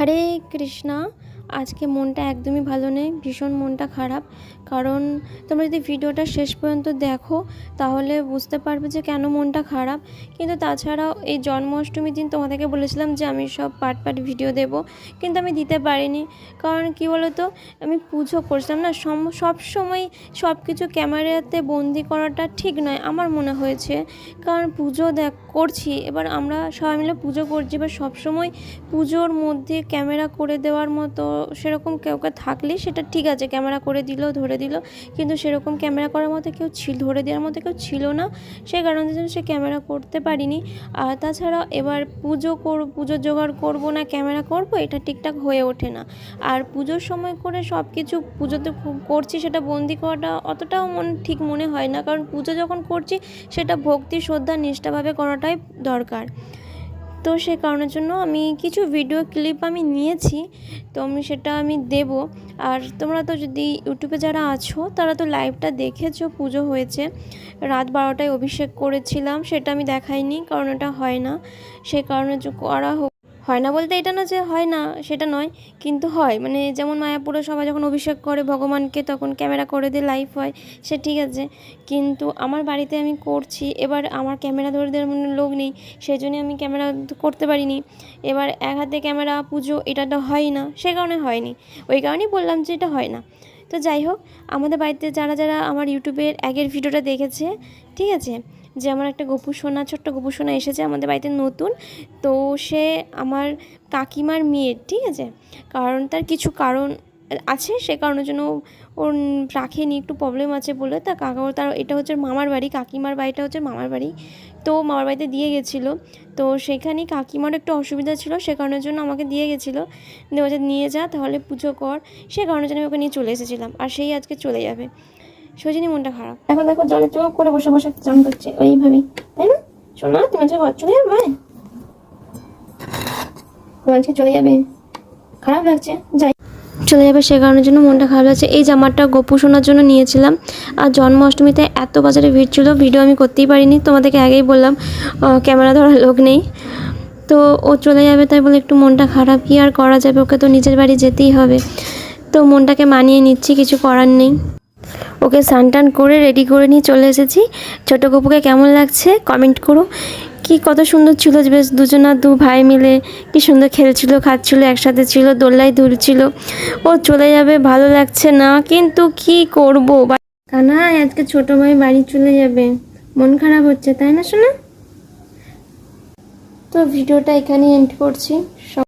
হরে কৃষ্ণা। আজকে মনটা একদমই ভালো নেই, ভীষণ মনটা খারাপ। কারণ তোমরা যদি ভিডিওটা শেষ পর্যন্ত দেখো, তাহলে বুঝতে পারবে যে কেন মনটা খারাপ। কিন্তু তাছাড়াও এই জন্মাষ্টমীর দিন তোমাদেরকে বলেছিলাম যে আমি সব পার্ট পার্ট ভিডিও দেব, কিন্তু আমি দিতে পারিনি। কারণ কী বলো তো আমি পুজো করছিলাম না সব সময় সব কিছু ক্যামেরাতে বন্দি করাটা ঠিক নয় আমার মনে হয়েছে। কারণ পুজো দেখ, করছি, এবার আমরা সবাই মিলে পুজো করছি, এবার সবসময় পুজোর মধ্যে ক্যামেরা করে দেওয়ার মতো সেরকম কেউ কেউ থাকলে সেটা ঠিক আছে, ক্যামেরা করে দিল, ধরে দিল। কিন্তু সেরকম ক্যামেরা করার মতো কেউ ছিল ধরে দেওয়ার মতো কেউ ছিল না। সেই কারণে জন্য সে ক্যামেরা করতে পারিনি। আর তাছাড়া এবার পুজো কর, পুজোর জোগাড় করব না, ক্যামেরা করব, এটা ঠিকঠাক হয়ে ওঠে না। আর পুজোর সময় করে সব কিছু পুজোতে করছি সেটা বন্দি করাটা অতটাও মন, ঠিক মনে হয় না। কারণ পুজো যখন করছি, সেটা ভক্তি, শ্রদ্ধা, নিষ্ঠাভাবে করাটাই দরকার। তো সে কারণের জন্য আমি কিছু ভিডিও ক্লিপ আমি নিয়েছি, তো আমি সেটা আমি দেব। আর তোমরা তো যদি ইউটিউবে যারা আছো, তারা তো লাইভটা দেখেছ, পুজো হয়েছে। রাত বারোটায় অভিষেক করেছিলাম, সেটা আমি দেখাইনি, কারণ এটা হয় না। সে কারণে করা হোক হয় না বলতে এটা না যে হয় না, সেটা নয়, কিন্তু হয়। মানে যেমন মায়াপুরে সবাই যখন অভিষেক করে ভগবানকে, তখন ক্যামেরা করে দিয়ে লাইভ হয়, সে ঠিক আছে। কিন্তু আমার বাড়িতে আমি করছি, এবার আমার ক্যামেরা ধরে দেওয়ার মনে লোক নেই সেই জন্যই আমি ক্যামেরা করতে পারিনি। এবার এক হাতে ক্যামেরা, পুজো, এটা তো হয় না, সে কারণে হয়নি। ওই কারণেই বললাম যে এটা হয় না। তো যাই হোক, আমাদের বাড়িতে যারা যারা আমার ইউটিউবের আগের ভিডিওটা দেখেছে, ঠিক আছে যে আমার একটা গপু সোনা, ছোট্ট গপু সোনা এসেছে আমাদের বাড়িতে নতুন। তো সে আমার কাকিমার মেয়ের ঠিক আছে? কারণ তার কিছু কারণ আছে, সে কারণের জন্য ওর রাখেনি, একটু প্রবলেম আছে বলে। তা কাকা তার, এটা হচ্ছে মামার বাড়ি, কাকিমার বাড়িটা হচ্ছে মামার বাড়ি। তো মামার বাড়িতে দিয়ে গেছিল। তো সেখানে কাকিমার একটু অসুবিধা ছিল, সে কারণের জন্য আমাকে দিয়ে গেছিল। বলছে, নিয়ে যা, তাহলে পুজো কর। সে কারণের জন্য আমি ওকে নিয়ে চলে এসেছিলাম, আর সেই আজকে চলে যাবে। সজিনী মনটা খারাপ। এখন দেখো জলে চোখ করে বসে বসে চান করছে ওইভাবেই তাই না? শোনা তুমি আজকে ঘর চলে যাবে তুমি আজকে চলে যাবে। খারাপ লাগছে যাই। চলে যাবে সে কারণের জন্য মনটা খারাপ লাগছে। এই জামাটা গোপু শোনার জন্য নিয়েছিলাম। আর জন্মাষ্টমীতে এত বাজারে ভিড় ছিল ভিডিও আমি করতেই পারিনি তোমাদেরকে আগেই বললাম ক্যামেরা ধরার লোক নেই। তো ও চলে যাবে তাই বলে একটু মনটা খারাপ। কি আর করা যাবে? ওকে তো নিজের বাড়ি যেতেই হবে। তো মনটাকে মানিয়ে নিচ্ছি কিছু করার নেই। ওকে স্নান টান করে রেডি করে নিয়ে চলে এসেছি। ছোটো গপুকে কেমন লাগছে? কমেন্ট করো। কি কত সুন্দর ছিল বেশ দুজনা দু ভাই মিলে কি সুন্দর খেলছিল, খাচ্ছিল, একসাথে ছিল দোল্লাই দুলছিল ও চলে যাবে, ভালো লাগছে না, কিন্তু কি করব? কানা, আজকে ছোট ভাই বাড়ি চলে যাবে। মন খারাপ হচ্ছে, তাই না শোনা তো ভিডিওটা এখানেই এন্ড করছি।